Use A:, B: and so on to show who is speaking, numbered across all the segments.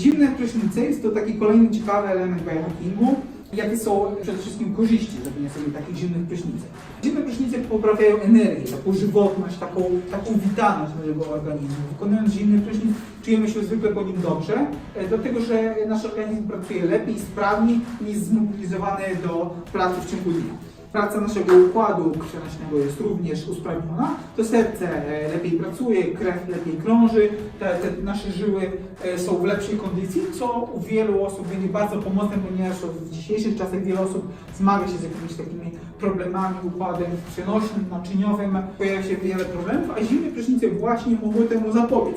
A: Zimne prysznice jest to taki kolejny ciekawy element biohackingu. Jakie są przede wszystkim korzyści zrobienia sobie takich zimnych prysznicek? Zimne prysznice poprawiają energię, taką żywotność, taką, taką witalność naszego organizmu. Wykonując zimny prysznic czujemy się zwykle po nim dobrze, e, dlatego że nasz organizm pracuje lepiej, sprawniej jest zmobilizowany do pracy w ciągu dnia. Praca naszego układu krwionośnego jest również usprawniona, to serce e, lepiej pracuje, krew lepiej krąży, te, te nasze żyły e, są w lepszej kondycji, co u wielu osób będzie bardzo pomocne, ponieważ w dzisiejszych czasach wiele osób zmaga się z jakimiś takimi problemami układem krwionośnym, naczyniowym, pojawia się wiele problemów, a zimne prysznice właśnie mogły temu zapobiec.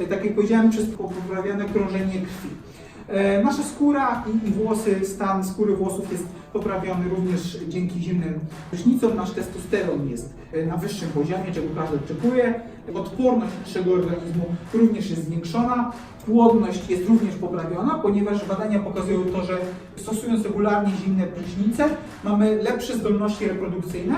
A: E, Tak jak powiedziałem, przez poprawione krążenie krwi. E, Nasza skóra i, włosy, stan skóry włosów jest poprawiony również dzięki zimnym prysznicom. Nasz testosteron jest e, na wyższym poziomie, czego każdy oczekuje. Odporność naszego organizmu również jest zwiększona. Płodność jest również poprawiona, ponieważ badania pokazują to, że stosując regularnie zimne prysznice mamy lepsze zdolności reprodukcyjne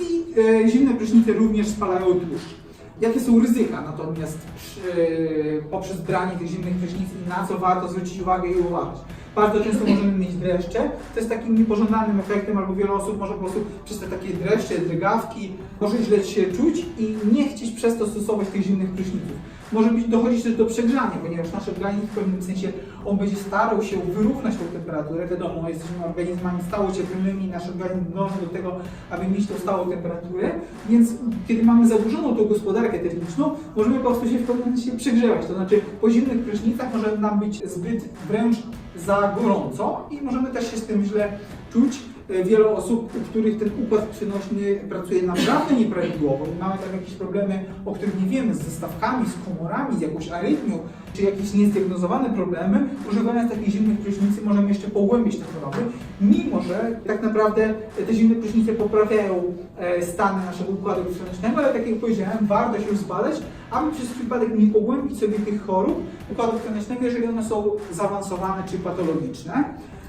A: i e, zimne prysznice również spalają tłuszcz. Jakie są ryzyka natomiast przy, poprzez branie tych zimnych prysznic i na co warto zwrócić uwagę i uważać? Bardzo często możemy mieć dreszcze, to jest takim niepożądanym efektem, albo wiele osób może po prostu przez te takie dreszcze, drgawki, może źle się czuć i nie chcieć przez to stosować tych zimnych pryszniców. Może być, dochodzić też do przegrzania, ponieważ nasz organizm w pewnym sensie on będzie starał się wyrównać tą temperaturę. Wiadomo, jesteśmy organizmami stało cieplnymi, nasz organizm dąży do tego, aby mieć tą stałą temperaturę, więc kiedy mamy zaburzoną tą gospodarkę termiczną, możemy po prostu się w pewnym sensie przegrzewać. To znaczy po zimnych prysznicach może nam być zbyt wręcz za gorąco i możemy też się z tym źle czuć. E, Wiele osób, u których ten układ krwionośny pracuje naprawdę nieprawidłowo mamy tam jakieś problemy, o których nie wiemy, z zestawkami, z komorami, z jakąś arytmią, czy jakieś niezdiagnozowane problemy, używając takiej zimnych prysznicy możemy jeszcze pogłębić te choroby, mimo że tak naprawdę te zimne prysznice poprawiają e, stany naszego układu krwionośnego, ale tak jak powiedziałem, warto się zbadać, aby przez przypadek nie pogłębić sobie tych chorób układu krwionośnego, jeżeli one są zaawansowane czy patologiczne.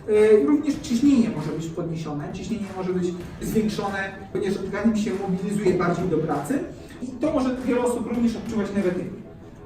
A: E, Również ciśnienie może być podniesione, ciśnienie może być zwiększone, ponieważ organizm się mobilizuje bardziej do pracy i to może wiele osób również odczuwać negatywnie.